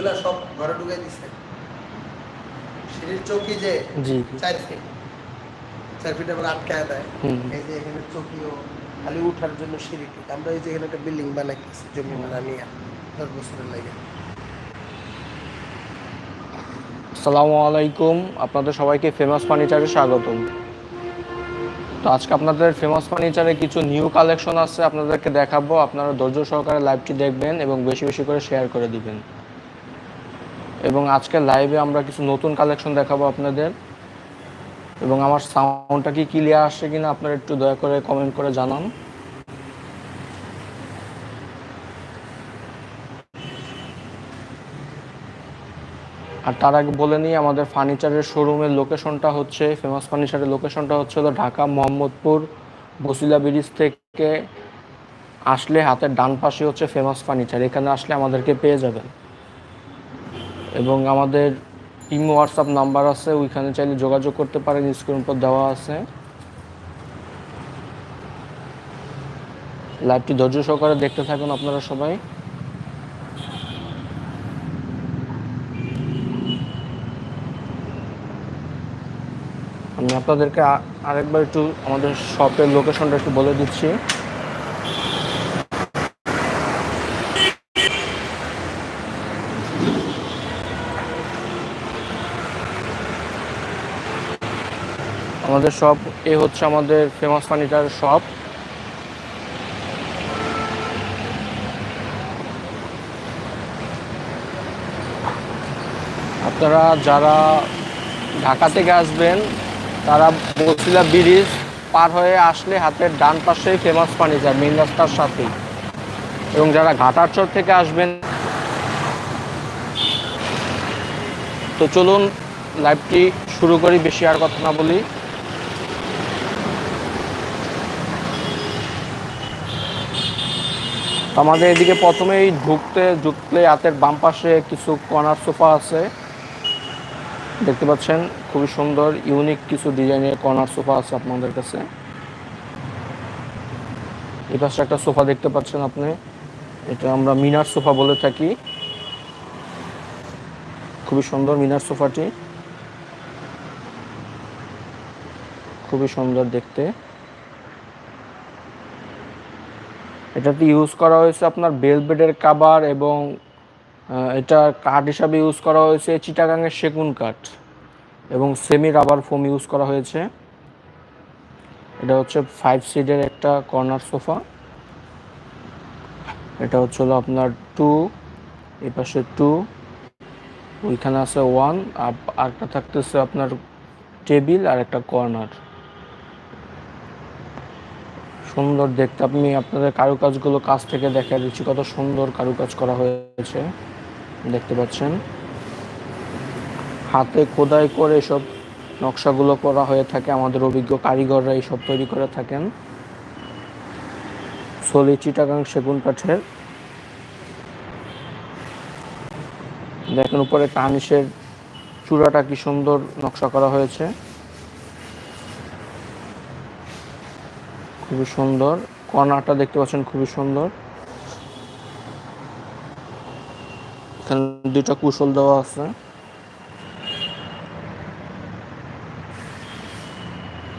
ওগুলা সব ঘরে ঢুকে দিছে। সিঁড়ির চৌকি যে জি। চার ফিট চার ফিট আবার আটকায় দেয়। এই যে এখানে চৌকিও খালি উঠার জন্য সিঁড়িটি আমরা এই যে এখানে একটা বিল্ডিং জমি দশ বছরের লাগে। আসসালামু আলাইকুম। আপনাদের সবাইকে ফেমাস ফার্নিচারে স্বাগতম। তো আজকে আপনাদের ফেমাস ফার্নিচারে কিছু নিউ কালেকশন আছে আপনাদেরকে দেখাবো। আপনারা ধৈর্য সহকারে লাইভটি দেখবেন এবং বেশি বেশি করে শেয়ার করে দিবেন। এবং আজকে লাইভে আমরা কিছু নতুন কালেকশন দেখাবো আপনাদের। এবং আমার সাউন্ডটা কি ক্লিয়ার আসছে কিনা আপনারা একটু দয়া করে কমেন্ট করে জানান। আর তার আগে বলে নিই, আমাদের ফার্নিচারের শোরুমের লোকেশনটা হচ্ছে ফেমাস ফার্নিচারের লোকেশনটা হচ্ছে হলো ঢাকা, মোহাম্মদপুর, বসিলা ব্রিজ থেকে আসলে হাতের ডান পাশে হচ্ছে ফেমাস ফার্নিচার এখানে আসলে আমাদেরকে পেয়ে যাবেন। এবং আমাদের ইমো, হোয়াটসঅ্যাপ নাম্বার আছে, ওইখানে চাইলে যোগাযোগ করতে পারেন, স্ক্রিন উপর দেওয়া আছে। লাইভটি ধৈর্য সহকারে দেখতে থাকুন আপনারা সবাই। আমি আপনাদেরকে আরেকবার একটু আমাদের শপের লোকেশনটা একটু বলে দিচ্ছি। আমাদের শপ এ হচ্ছে আমাদের ফেমাস ফার্নিচার শপ আপনারা যারা ঢাকা থেকে আসবেন, তারা বসিলা ব্রিজ পার হয়ে আসলে হাতের ডান পাশেই ফেমাস ফার্নিচার মেন রাস্তার সাথেই। এবং যারা ঘাটারচর থেকে আসবেন, তো চলুন লাইভটি শুরু করি, বেশি আর কথা না বলি। আমাদের এদিকে প্রথমেই ঢুকতে, ঢুকলে হাতের বাম পাশে কিছু কর্নার সোফা আছে। দেখতে পাচ্ছেন, খুবই সুন্দর ইউনিক কিছু ডিজাইনের কর্নার সোফা আছে আপনাদের কাছে। এই পাশে একটা সোফা দেখতে পাচ্ছেন আপনি। এটা আমরা মিনার সোফা বলে থাকি। খুবই সুন্দর মিনার সোফাটি খুবই সুন্দর দেখতে। এটাতে ইউজ করা হয়েছে আপনার বেলবেডের কাবার এবং এটা কাঠ হিসাবে ইউজ করা হয়েছে চিটাগাঙের সেগুন কাঠ এবং সেমি রাবার ফোম ইউজ করা হয়েছে। এটা হচ্ছে ফাইভ সিটের একটা কর্নার সোফা এটা হচ্ছে হলো আপনার টু এই পাশে টু ওইখানে আছে ওয়ান আর আরেকটা থাকতেছে আপনার টেবিল আর একটা কর্নার সুন্দর দেখতে। আপনি আপনাদের কারুকাজগুলো কাছ থেকে দেখা দিচ্ছি, কত সুন্দর কারুকাজ করা হয়েছে। দেখতে পাচ্ছেন? হাতে খোদাই করে সব নকশাগুলো করা হয়ে থাকে, আমাদের অভিজ্ঞ কারিগররা এইসব তৈরি করে থাকেন। সলি চিটাগাং সেগুন কাঠের। দেখেন উপরে টানিসের চূড়াটা কি সুন্দর নকশা করা হয়েছে। খুবই সুন্দর। কর্নারটা দেখতে পাচ্ছেন খুবই সুন্দর। এখানে দুইটা কুশল দেওয়া আছে।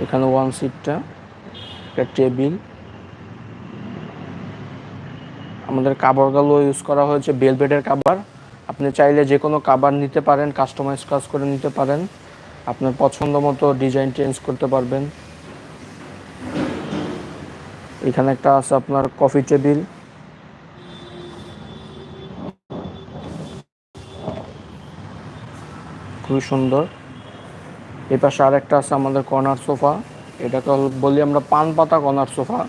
এখানে ওয়ান সিটটা একটা টেবিল। আমাদের কাবারগুলো ইউজ করা হয়েছে বেলভেটের কাবার আপনি চাইলে যে কোনো কাবার নিতে পারেন কাস্টমাইজ কাজ করে নিতে পারেন। আপনার পছন্দ মতো ডিজাইন চেঞ্জ করতে পারবেন। এখানে একটা আছে আপনার কফি টেবিল খুবই সুন্দর। এই পাশে আর একটা আছে আমাদের কর্নার সোফা এটাকে হল- বলি আমরা পান পাতা কর্নার সোফা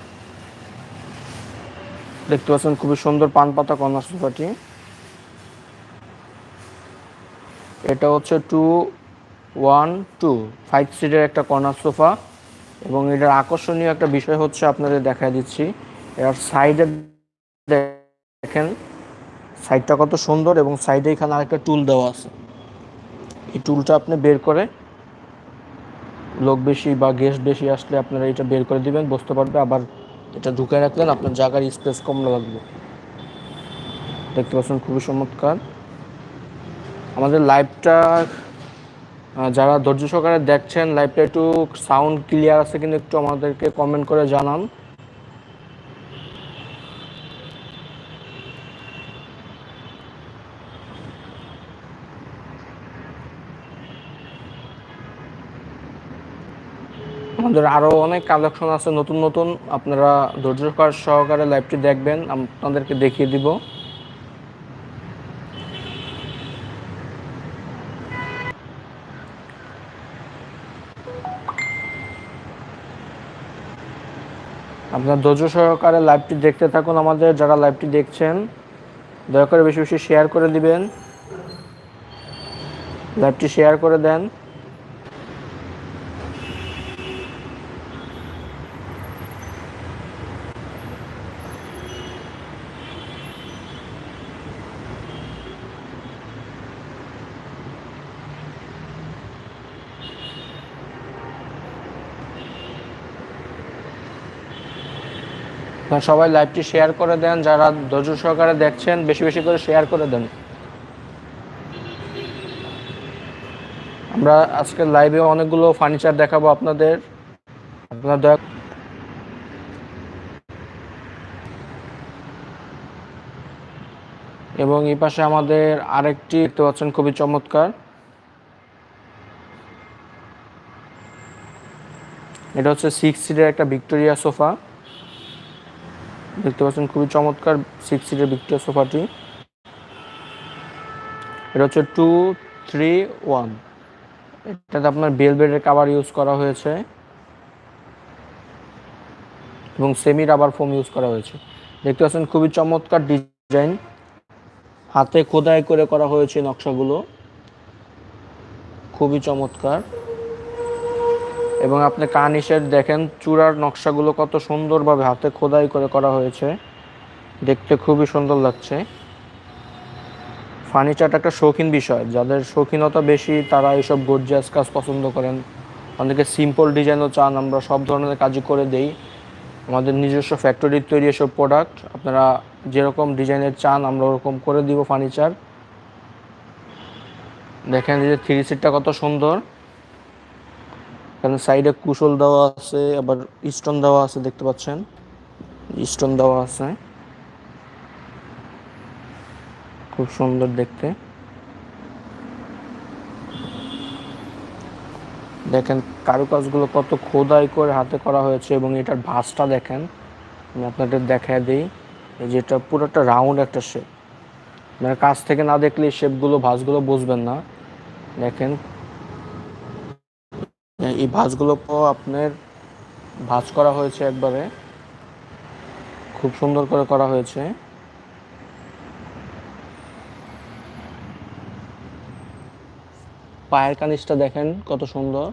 দেখতে পাচ্ছেন খুবই সুন্দর পান পাতা কর্নার সোফাটি এটা হচ্ছে টু ওয়ান টু ফাইভ সিটের একটা কর্নার সোফা এবং এটার আকর্ষণীয় একটা বিষয় হচ্ছে আপনাদের দেখায় দিচ্ছি। এর সাইডে দেখেন, সাইডটা কত সুন্দর এবং সাইডে এখানে আরেকটা টুল দেওয়া আছে। এই টুলটা আপনি বের করে লোক বেশি বা গেস্ট বেশি আসলে আপনারা এটা বের করে দিবেন, বসতে পারবে। আবার এটা ঢুকে রাখলেন, আপনার জায়গার স্পেস কম লাগবে। দেখতে পাচ্ছেন খুবই চমৎকার। আমাদের লাইভটা যারা ধৈর্য সহকারে দেখছেন লাইভটা একটু সাউন্ড ক্লিয়ার আছে কিন্তু একটু আমাদেরকে কমেন্ট করে জানান। আমাদের আরও অনেক কালেকশন আছে, নতুন নতুন। আপনারা ধৈর্য সহকার- লাইভটি দেখবেন আপনাদেরকে দেখিয়ে দিব। আপনার ধৈর্য সহকারে লাইভটি দেখতে থাকুন আমাদের, যারা লাইভটি দেখছেন। দয়া করে বেশি বেশি শেয়ার করে দিবেন। লাইভটি শেয়ার করে দেন। সবাই লাইভটি শেয়ার করে দেন, যারা ধৈর্য সহকারে দেখছেন, বেশি বেশি করে শেয়ার করে দেন। আমরা আজকে লাইভে অনেকগুলো ফার্নিচার দেখাবো আপনাদের। আপনারা দয়া এবং এই পাশে আমাদের আরেকটি দেখতে পাচ্ছেন, খুবই চমৎকার। এটা হচ্ছে সিক্স সিটের একটা ভিক্টোরিয়া সোফা দেখতে পাচ্ছেন খুবই চমৎকার সিক্স সিটের ভিক্টোরিয়া সোফাটি এটা হচ্ছে টু থ্রি ওয়ান এটাতে আপনার বেলবেডের কাভার ইউজ করা হয়েছে। এবং সেমি রাবার ফোম ইউজ করা হয়েছে। দেখতে পাচ্ছেন খুবই চমৎকার ডিজাইন হাতে খোদাই করে করা হয়েছে নকশাগুলো। খুবই চমৎকার। এবং আপনি কার্নিশের দেখেন চূড়ার নকশাগুলো কত সুন্দরভাবে হাতে খোদাই করে করা হয়েছে। দেখতে খুবই সুন্দর লাগছে। ফার্নিচারটা একটা শৌখিন বিষয়। যাদের শৌখিনতা বেশি, তারা এইসব গর্জিয়াস কাজ পছন্দ করেন। অনেকে সিম্পল ডিজাইনও চান, আমরা সব ধরনের কাজই করে দেই। আমাদের নিজস্ব ফ্যাক্টরির তৈরি এসব প্রোডাক্ট আপনারা যেরকম ডিজাইনের চান, আমরা ওরকম করে দিব ফার্নিচার। দেখেন যে থ্রি সিটটা কত সুন্দর। এখানে সাইডে কুশল দেওয়া আছে, আবার স্টোন দেওয়া আছে, দেখতে পাচ্ছেন? স্টোন দেওয়া আছে। খুব সুন্দর দেখতে। দেখেন, কারুকাজগুলো কত খোদাই করে হাতে করা হয়েছে এবং এটার ভাঁজটা দেখেন। আমি আপনাদের দেখায় দিই, এই যে এটা পুরো একটা রাউন্ড একটা শেপ মানে কাছ থেকে না দেখলে শেপগুলো ভাঁজগুলো বুঝবেন না। দেখেন এই ভাঁজগুলো আপনার ভাঁজ করা হয়েছে একবারে। খুব সুন্দর করে করা হয়েছে। পায়ের কানিসটা দেখেন কত সুন্দর।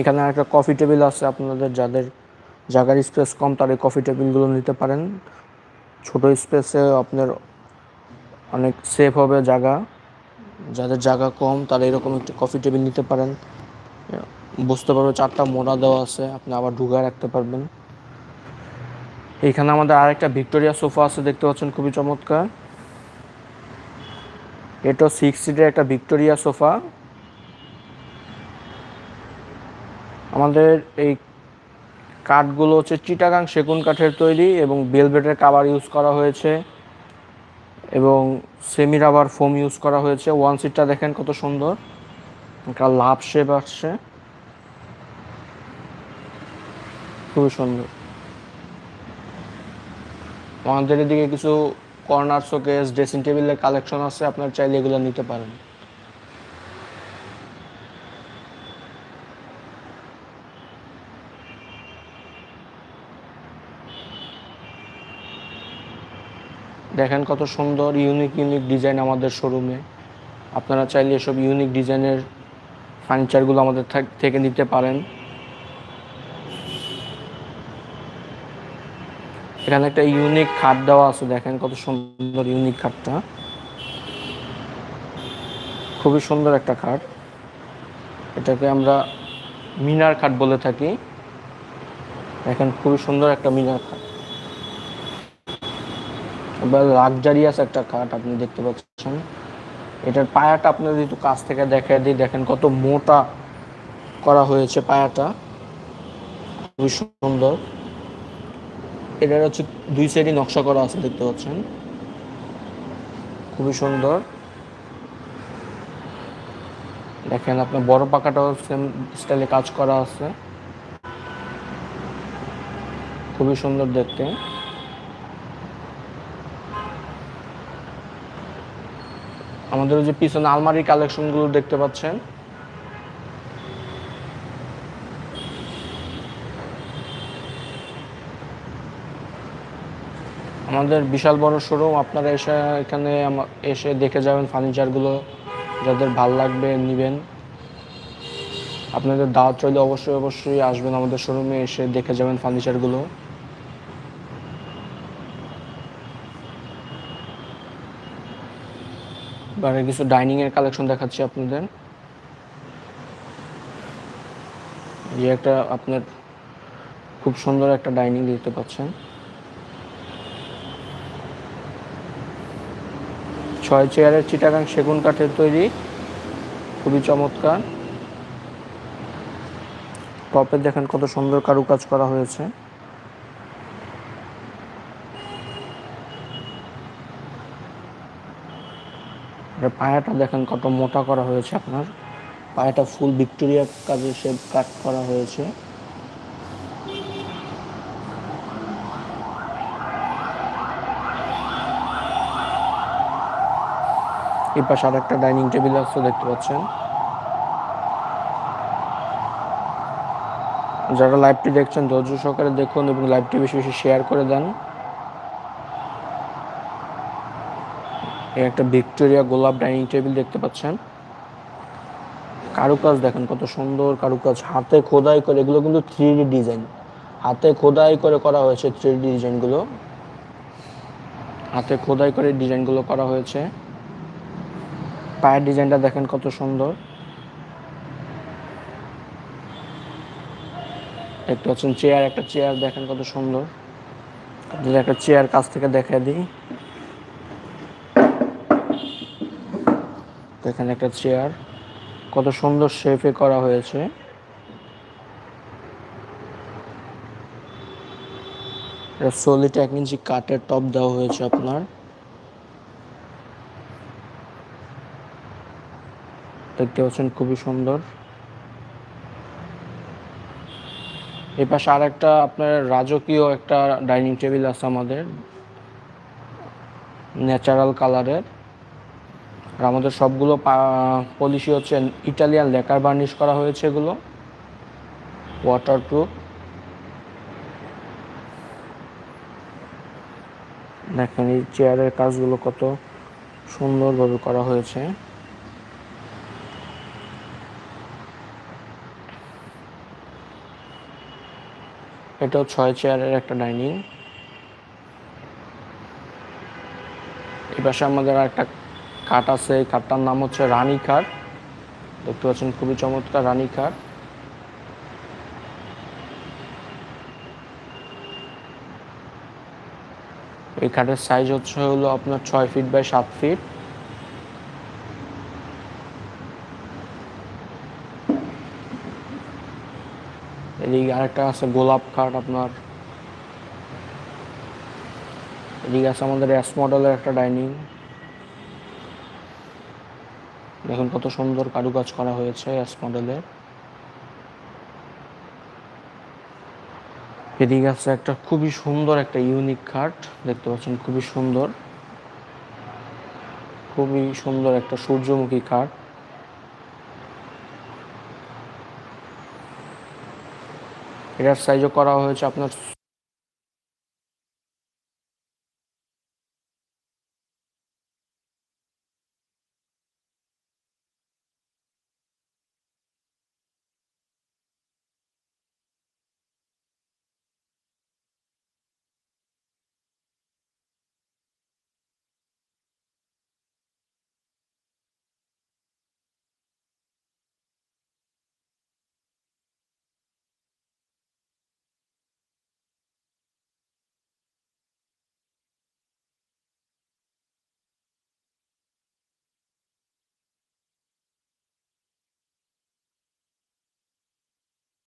এখানে একটা কফি টেবিল আছে, আপনাদের যাদের জায়গার স্পেস কম, তারা এই কফি টেবিলগুলো নিতে পারেন। ছোট স্পেসে আপনার অনেক সেফ হবে জায়গা যাদের জায়গা কম, তারা এরকম একটি কফি টেবিল নিতে পারেন। বুঝতে পারবে চারটা মোড়া দেওয়া আছে, আপনি আবার ঢুকায় রাখতে পারবেন। এইখানে আমাদের আরেকটা ভিক্টোরিয়া সোফা আছে, দেখতে পাচ্ছেন খুবই চমৎকার। এটা সিক্স সিটের একটা ভিক্টোরিয়া সোফা। আমাদের এই কাঠগুলো হচ্ছে চিটাগাং সেগুন কাঠের তৈরি এবং বেলভেটের কাভার ইউজ করা হয়েছে। সেমি রাবার ফোম ইউজ করা হয়েছে। ওয়ান সিটটা দেখেন কত সুন্দর। একটা লাভ শেপ আসছে। খুবই সুন্দর। আমাদের এদিকে কিছু কর্নার শোকেস ড্রেসিং টেবিলের কালেকশন আছে। আপনার চাইলে এগুলো নিতে পারেন। দেখেন কত সুন্দর ইউনিক ইউনিক ডিজাইন আমাদের শোরুমে আপনারা চাইলে এসব ইউনিক ডিজাইনের ফার্নিচারগুলো আমাদের থাক- নিতে পারেন। এখানে একটা ইউনিক খাট দেওয়া আছে, দেখেন কত সুন্দর ইউনিক খাটটা। খুবই সুন্দর একটা খাট। এটাকে আমরা মিনার খাট বলে থাকি। দেখেন খুবই সুন্দর একটা মিনার খাট। এবার লাক্সারিয়াস একটা কাঠ আপনি দেখতে পাচ্ছেন। এটার পায়াটা আপনার যদি একটু কাছ থেকে দেখা দিই দেখেন, কত মোটা করা হয়েছে পায়াটা। খুবই সুন্দর। এটার হচ্ছে দুই সাইডে নকশা করা আছে, দেখতে পাচ্ছেন। খুবই সুন্দর। দেখেন আপনার বড় পাকাটাও সেম স্টাইলে কাজ করা আছে। খুবই সুন্দর দেখতে। আমাদের যে পিছনে আলমারি কালেকশনগুলো দেখতে পাচ্ছেন। আমাদের বিশাল বড় শোরুম আপনারা এসে এখানে এসে দেখে যাবেন ফার্নিচারগুলো যাদের ভালো লাগবে নেবেন। আপনাদের দাওয়াত রইলে অবশ্যই অবশ্যই আসবেন আমাদের শোরুমে এসে দেখে যাবেন ফার্নিচারগুলো এবারে কিছু ডাইনিং এর কালেকশন দেখাচ্ছি আপনাদের। এই একটা আপনার খুব সুন্দর একটা ডাইনিং দেখতে পাচ্ছেন। ছয় চেয়ারের চিটাগাং সেগুন কাঠের তৈরি, খুবই চমৎকার। টপে দেখেন কত সুন্দর কারুকাজ করা হয়েছে। পায়াটা দেখেন কত মোটা করা হয়েছে আপনার। পায়াটা ফুল ভিক্টোরিয়া কাজে শেপ কাট করা হয়েছে। এই পাশে আর একটা ডাইনিং টেবিল আছে, দেখতে পাচ্ছেন। যারা লাইভটি দেখছেন, ধৈর্য সহকারে দেখুন এবং লাইভটি বেশি বেশি শেয়ার করে দেন। একটা ভিক্টোরিয়া গোলাপ ডাইনিং টেবিল দেখতে পাচ্ছেন। কারুকাজ দেখেন কত সুন্দর কারুকাজ। হাতে খোদাই করে, এগুলো কিন্তু থ্রি ডিজাইন। হাতে খোদাই করে করা হয়েছে থ্রি ডিজাইনগুলো। হাতে খোদাই করে ডিজাইনগুলো করা হয়েছে। পায়ের ডিজাইনটা দেখেন কত সুন্দর। দেখতে পাচ্ছেন চেয়ার একটা চেয়ার দেখেন কত সুন্দর। একটা চেয়ার কাছ থেকে দেখা দিই। দেখেন একটা চেয়ার কত সুন্দর শেপে করা হয়েছে। এটা সলিড এক ইঞ্চি কাঠের টপ দেওয়া হয়েছে আপনার। দেখতে পাচ্ছেন খুবই সুন্দর। এই পাশে আর একটা আপনার রাজকীয় একটা ডাইনিং টেবিল আছে আমাদের। ন্যাচারাল কালারের আর আমাদের সবগুলো পলিসি হচ্ছে ইটালিয়ান লেকার বার্নিশ করা হয়েছে এগুলো। ওয়াটার প্রুফ দেখেন এই চেয়ারের কাজগুলো কত সুন্দরভাবে করা হয়েছে। এটাও ছয় চেয়ারের একটা ডাইনিং এই পাশে আমাদের একটা খাট আছে, এই খাটটার নাম হচ্ছে রানী খাট। দেখতে পাচ্ছেন খুবই চমৎকার রানী খাট। এই খাটের সাইজ হচ্ছে হলো আপনার ছয় ফিট বাই সাত ফিট এদিকে আরেকটা আছে গোলাপ খাট আপনার। এদিকে আছে আমাদের এস মডেলের একটা ডাইনিং দেখুন কত সুন্দর কারুকাজ করা হয়েছে এস মডেলের এদিকে আছে একটা খুবই সুন্দর একটা ইউনিক খাট দেখতে পাচ্ছেন খুবই সুন্দর। খুবই সুন্দর একটা সূর্যমুখী খাট এটার সাইজও করা হয়েছে আপনার